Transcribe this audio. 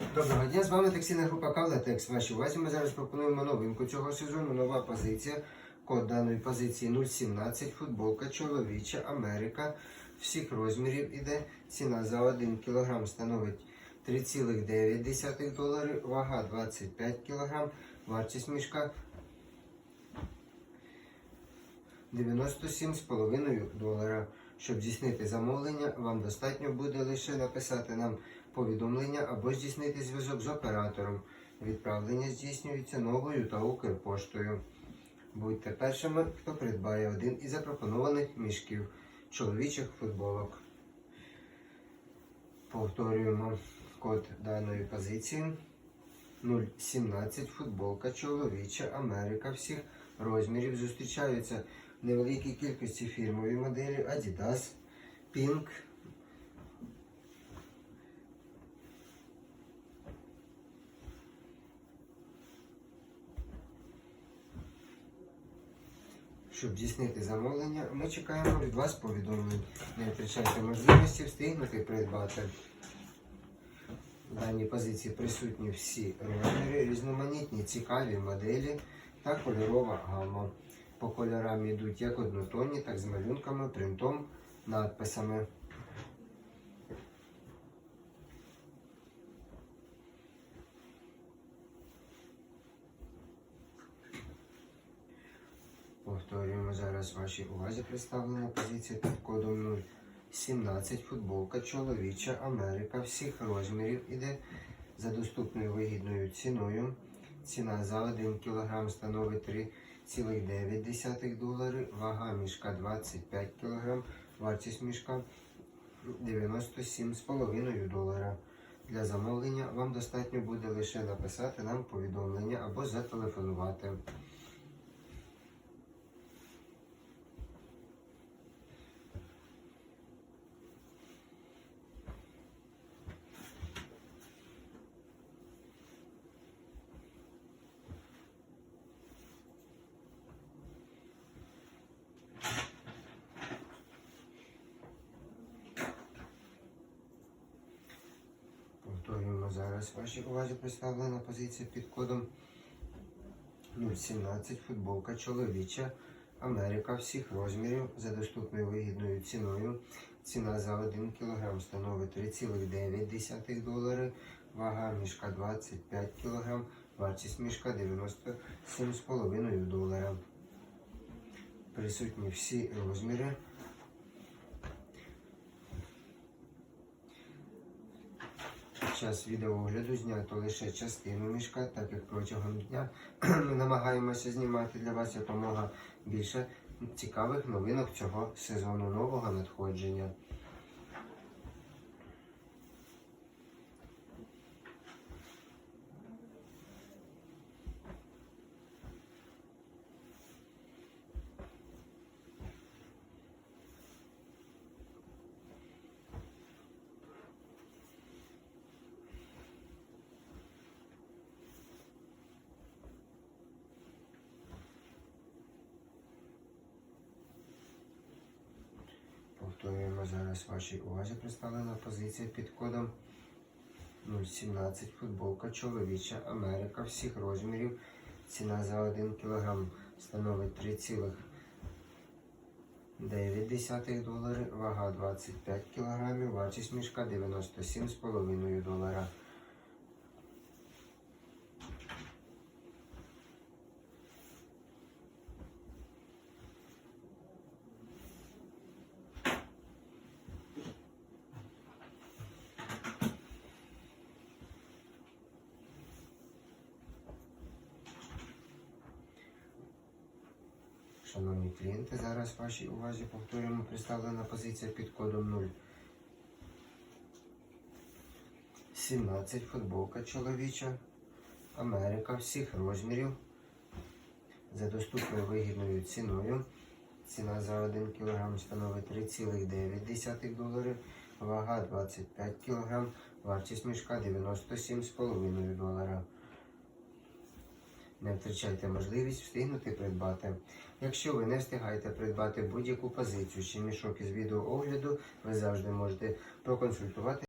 Доброго дня, з вами таксійна група Кавлетекс. Вашій увазі ми зараз пропонуємо новинку цього сезону. Нова позиція. Код даної позиції 017, футболка чоловіча, Америка. Всіх розмірів іде. Ціна за 1 кг становить 3,9 долари, вага 25 кг, вартість мішка 97,5 долара. Щоб здійснити замовлення, вам достатньо буде лише написати нам повідомлення або здійснити зв'язок з оператором. Відправлення здійснюється новою та Укрпоштою. Будьте першими, хто придбає один із запропонованих мішків чоловічих футболок. Повторюємо код даної позиції 017 футболка чоловіча Америка всіх розмірів. Зустрічаються невеликій кількості фірмові моделі Adidas, Pink, Щоб здійснити замовлення, ми чекаємо від вас повідомлень. Не можливості встигнути придбати. В даній позиції присутні всі розміри, різноманітні цікаві моделі та кольорова гама. По кольорам йдуть як однотонні, так з малюнками, принтом, надписами. Повторюємо зараз вашій увазі представлена позиція під кодом 017 футболка чоловіча Америка всіх розмірів іде за доступною вигідною ціною. Ціна за 1 кг становить 3,9 долари, вага мішка 25 кг, вартість мішка 97,5 долара. Для замовлення вам достатньо буде лише написати нам повідомлення або зателефонувати. Повторюємо зараз вашій увазі представлена позиція під кодом 017 футболка чоловіча Америка всіх розмірів за доступною вигідною ціною. Ціна за 1 кг становить 3,9 долари, вага мішка 25 кг, вартість мішка 97,5 долара. Присутні всі розміри. Під час відеоогляду знято лише частину мішка, так як протягом дня ми намагаємося знімати для вас якомога більше цікавих новинок цього сезону нового надходження. Повторюємо зараз вашій увазі представлена позиція під кодом 017 футболка чоловіча Америка всіх розмірів. Ціна за 1 кг становить 3,9 долари, вага 25 кг, вартість мішка 97,5 долара. Шановні клієнти, зараз вашій увазі повторюємо представлена позиція під кодом 0. 17 футболка чоловіча. Америка всіх розмірів. За доступною вигідною ціною. Ціна за 1 кг становить 3,9 долари, вага 25 кг, вартість мішка 97,5 долара. Не втрачайте можливість встигнути придбати. Якщо ви не встигаєте придбати будь-яку позицію чи мішок із відеоогляду, ви завжди можете проконсультувати.